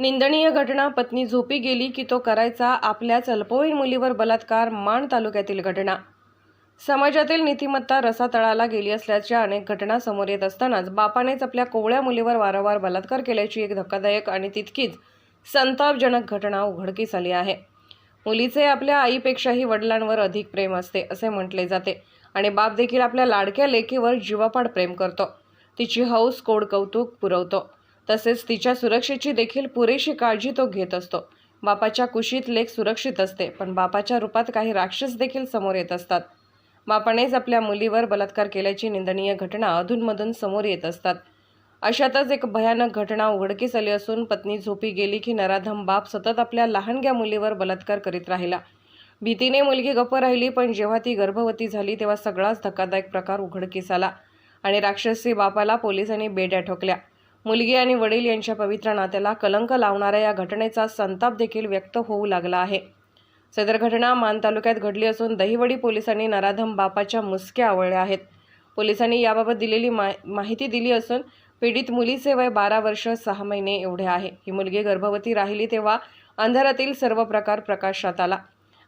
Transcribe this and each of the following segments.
निंदनीय घटना पत्नी झोपी गेली की तो करायचा आपल्याच अल्पवयीन मुलीवर बलात्कार माण तालुक्यातील घटना. समाजातील नीतिमत्ता रसातळाला गेली असल्याच्या अनेक घटना समोर येत असतानाच बापानेच आपल्या कोवळ्या मुलीवर वारंवार बलात्कार केल्याची एक धक्कादायक आणि तितकीच संतापजनक घटना उघडकीस आली आहे. मुलीचे आपल्या आईपेक्षाही वडिलांवर अधिक प्रेम असते असे म्हटले जाते आणि बाप देखील आपल्या लाडक्या लेकीवर जीवापाड प्रेम करतो. तिची हौस कोड कौतुक पुरवतो. तसेच तिच्या सुरक्षेची देखील पुरेशी काळजी तो घेत असतो. बापाच्या कुशीत लेख सुरक्षित असते पण बापाच्या रूपात काही राक्षस देखील समोर येत असतात. बापानेच आपल्या मुलीवर बलात्कार केल्याची निंदनीय घटना अधूनमधून समोर येत असतात. अशातच एक भयानक घटना उघडकीस आली असून पत्नी झोपी गेली की नराधम बाप सतत आपल्या लहानग्या मुलीवर बलात्कार करीत राहिला. भीतीने मुलगी गप्प राहिली पण जेव्हा ती गर्भवती झाली तेव्हा सगळाच धक्कादायक प्रकार उघडकीस आला आणि राक्षसी बापाला पोलिसांनी बेड्या ठोकल्या. मुलगी आणि वडील यांच्या पवित्र नात्याला कलंक लावणाऱ्या या घटनेचा संताप देखील व्यक्त होऊ लागला आहे. सदर घटना मान तालुक्यात घडली असून दहिवडी पोलिसांनी नराधम बापाच्या मुसक्या आवळल्या आहेत. पोलिसांनी याबाबत दिलेली मा माहिती दिली असून पीडित मुलीचे वय बारा वर्ष सहा महिने एवढे आहे. ही मुलगी गर्भवती राहिली तेव्हा अंधारातील सर्व प्रकार प्रकाशात आला.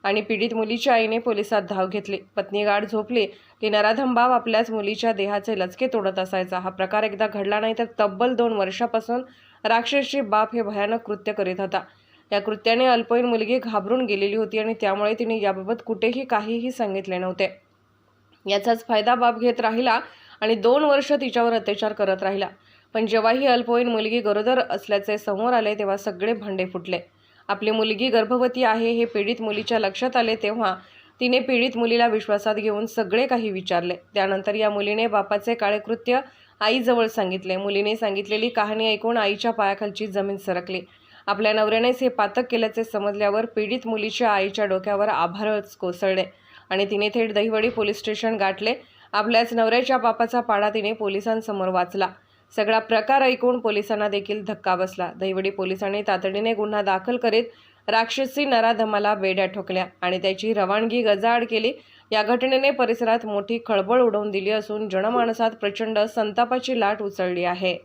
आणि पीडित मुलीच्या आईने पोलिसात धाव घेतली. पत्नी गाढ झोपली. की नराधम बाब आपल्याच मुलीच्या देहाचे लचके तोडत असायचा. हा प्रकार एकदा घडला नाही तर तब्बल दोन वर्षापासून राक्षसी बाप हे भयानक कृत्य करीत होता. या कृत्याने अल्पवयीन मुलगी घाबरून गेलेली होती आणि त्यामुळे तिने याबाबत कुठेही काहीही सांगितले नव्हते. याचाच फायदा बाप घेत राहिला आणि दोन वर्ष तिच्यावर अत्याचार करत राहिला. पण जेव्हा ही अल्पवयीन मुलगी गरोदर असल्याचे समोर आले तेव्हा सगळे भांडे फुटले. आपली मुलगी गर्भवती आहे हे पीडित मुलीच्या लक्षात आले तेव्हा तिने पीडित मुलीला विश्वासात घेऊन सगळे काही विचारले. त्यानंतर या मुलीने बापाचे काळे कृत्य आईजवळ सांगितले. मुलीने सांगितलेली कहाणी ऐकून आईच्या पायाखालची जमीन सरकली. आपल्या नवऱ्यानेच हे पातक केल्याचे समजल्यावर पीडित मुलीच्या आईच्या डोक्यावर आभारच कोसळले आणि तिने थेट दहिवडी पोलीस स्टेशन गाठले. आपल्याच नवऱ्याच्या बापाचा पाडा तिने पोलिसांसमोर वाचला. सगळा प्रकार ऐकून पोलिसांना देखील धक्का बसला. दहिवडी पोलिसांनी तातडीने गुन्हा दाखल करीत राक्षसी नराधमाला बेड्या ठोकल्या आणि त्याची रवानगी गजाआड केली. या घटनेने परिसरात मोठी खळबळ उडवून दिली असून जनमानसात प्रचंड संतापाची लाट उसळली आहे.